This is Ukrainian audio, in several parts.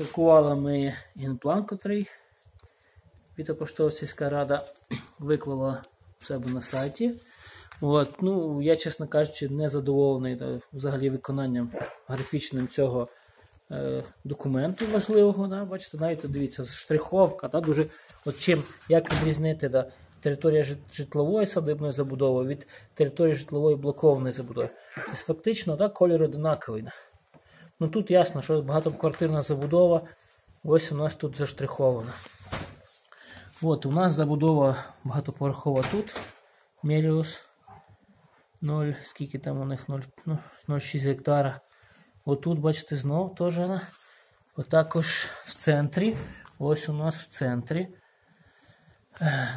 Друкували ми генплан, котрий Пітопоштова сільська рада виклала у себе на сайті. От, ну, Я, чесно кажучи, не задоволений да, взагалі виконанням графічним цього е, документу важливого. Да, Бачите, навіть дивіться, штриховка, да, дуже, от чим, як відрізнити да, територія житлової садибної забудови від території житлової блокованої забудови. Тобто, Фактично, да, колір одинаковий. Ну Тут ясно, що багатоквартирна забудова, ось у нас тут заштрихована. От, у нас забудова багатоповерхова тут. Меліус 0, скільки там у них 0,6 ну, гектара. Отут, бачите, знов теж вона. Отакож в центрі. Ось у нас в центрі.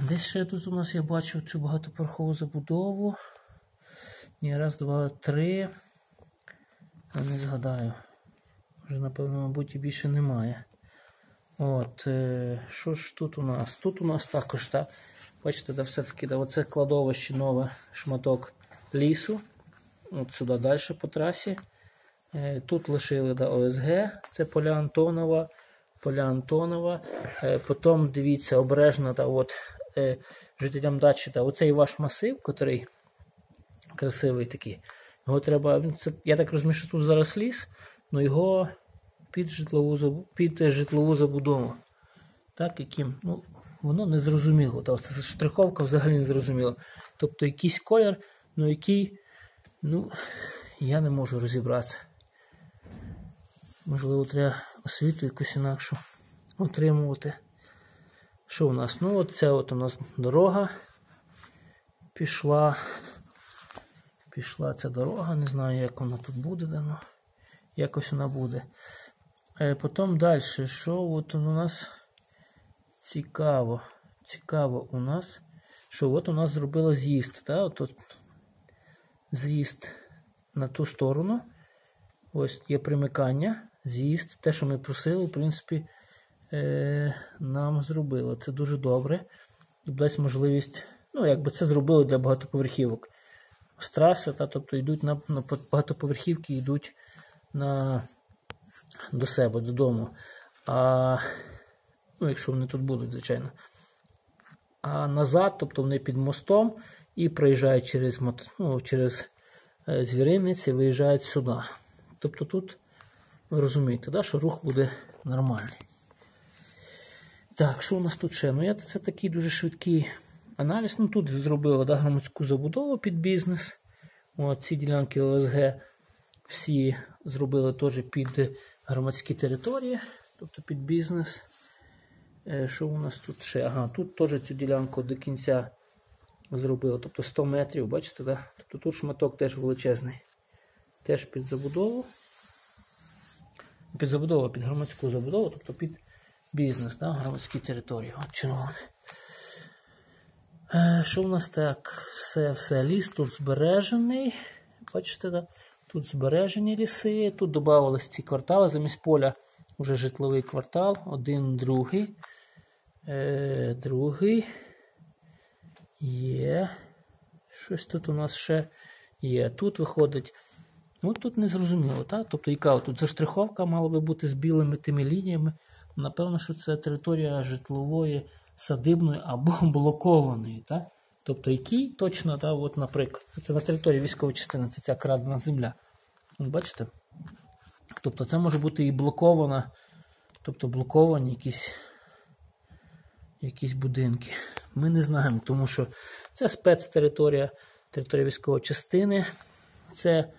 Десь ще тут у нас я бачив цю багатоповерхову забудову. Ні, раз, два, три. Я не згадаю. Вже, напевно, мабуть, і більше немає. От, е, Що ж тут у нас? Тут у нас також, так, бачите, да, все-таки да, оце кладовище нове шматок лісу. От Сюди далі по трасі. Е, тут лишили да, ОСГ, це поля Антонова. Поля Антонова. Е, потім дивіться, обережно да, от, жителям дачі да, оцей ваш масив, котрий красивий такий. Його треба, це, Я так розумію, що тут зараз ліс, але його під житлову під житлову забудову. Так, яким, ну, Воно не зрозуміло. Так, Це штриховка взагалі не зрозуміла. Тобто якийсь колір, ну який, ну, я не можу розібратися. Можливо, треба освіту якусь інакшу отримувати. Що у нас? Ну, от це от у нас дорога пішла. Пішла ця дорога, не знаю, як вона тут буде, дано. якось вона буде. Е, потім далі, що от у нас цікаво. Цікаво у нас, що от у нас зробила з'їзд. Та? От, от, З'їзд на ту сторону. Ось є примикання, з'їзд. Те, що ми просили, в принципі, е, нам зробили. Це дуже добре. Дасть можливість, ну, якби це зробили для багатоповерхівок. З траси, та, тобто йдуть на, на багатоповерхівки, йдуть на до себе, додому. А, ну, Якщо вони тут будуть, звичайно. А назад, тобто вони під мостом і проїжджають через ну, через е, звіринниці, виїжджають сюди. Тобто тут, ви розумієте, да, що рух буде нормальний. Так, що у нас тут ще? Ну, я Це такий дуже швидкий аналіз. Ну, Тут зробили да, громадську забудову під бізнес. От, Ці ділянки ОСГ всі зробили теж під громадські території, тобто під бізнес. Е, що у нас тут ще? Ага, тут теж цю ділянку до кінця зробили. Тобто 100 метрів, бачите, да? Тобто тут шматок теж величезний. Теж під забудову. Під забудову, під громадську забудову, тобто під бізнес, да? громадські території. От червоне. Що у нас так? Все, все, ліс тут збережений. Бачите, да? Тут збережені ліси, тут додавалися ці квартали, замість поля вже житловий квартал, один, другий. Е, Другий. Є. Щось тут у нас ще є. Тут виходить. Ну тут не зрозуміло, так? Тобто, яка тут заштриховка мала би бути з білими тими лініями. Напевно, що це територія житлової, садибної або блокованої. так? Тобто, який точно, так, от, наприклад, це на території військової частини, це ця крадена земля. Бачите? Тобто це може бути і блокована, тобто блоковані якісь якісь будинки. Ми не знаємо, тому що це спецтериторія, територія військової частини. Це,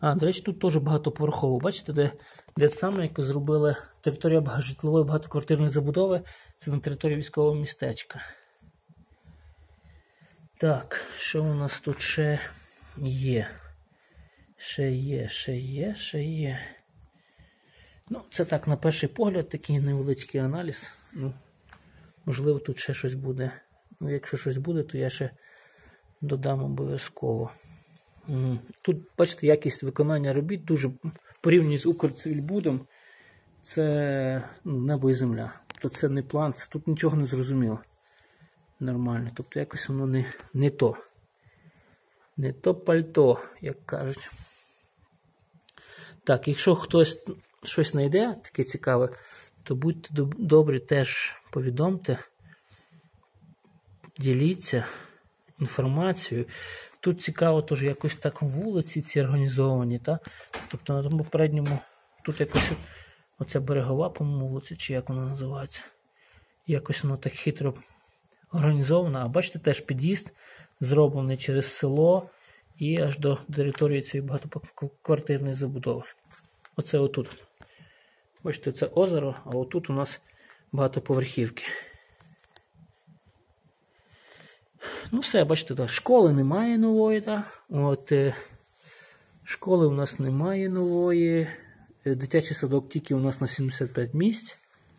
а, до речі, тут теж багатоповерхово. Бачите, де де саме, як зробили територія житлової багатоквартирної забудови, це на території військового містечка. Так, що у нас тут ще є? Ще є, ще є, ще є. Ну, це так, на перший погляд, такий невеличкий аналіз. Ну, Можливо, тут ще щось буде. Ну, якщо щось буде, то я ще додам обов'язково. Тут, бачите, якість виконання робіт дуже порівняно з Укрцивільбудом, це ну, небо і земля. Тобто це не план, це тут нічого не зрозуміло. Нормально. Тобто якось воно не, не то. Не то пальто, як кажуть. Так, якщо хтось щось знайде, таке цікаве, то будьте добрі, теж повідомте, діліться інформацією. Тут цікаво, теж якось так вулиці ці організовані, та? тобто на тому передньому, тут якось оця берегова, по-моєму, вулиця, чи як вона називається. Якось воно так хитро організовано. А бачите, теж під'їзд зроблений через село і аж до території цієї багатоквартирної забудови. Оце отут. Бачите, це озеро, а отут у нас багатоповерхівки. Ну, все, бачите, так, школи немає нової. Так. От, е, школи у нас немає нової. Е, Дитячий садок тільки у нас на 75 місць.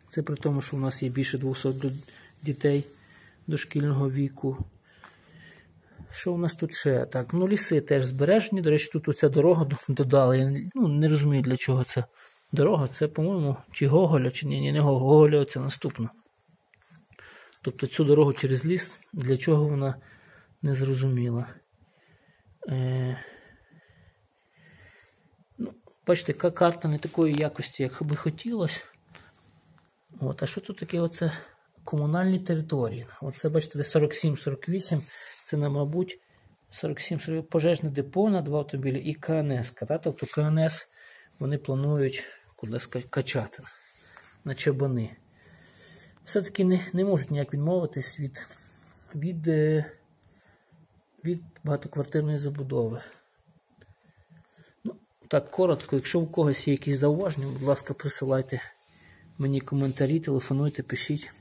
Це при тому, що у нас є більше 200 дітей дошкільного віку. Що у нас тут ще? Так, ну ліси теж збережені. До речі, тут оця дорога додали. Я ну, не розумію, для чого це дорога. Це, по-моєму, чи Гоголя, чи ні, ні, не Гоголя, це наступно. Тобто цю дорогу через ліс, для чого вона не зрозуміла. Е... Ну, бачите, карта не такої якості, як би хотілося. От, а що тут таке оце комунальні території? Оце, бачите, де 47-48, це, на, мабуть, 47 пожежне депо на два автомобілі і КНС. Та? Тобто КНС вони планують кудись качати на чабани. Все-таки не, не можуть ніяк відмовитись від, від, е, від багатоквартирної забудови. Ну, так, коротко, якщо у когось є якісь зауваження, будь ласка, присилайте мені коментарі, телефонуйте, пишіть.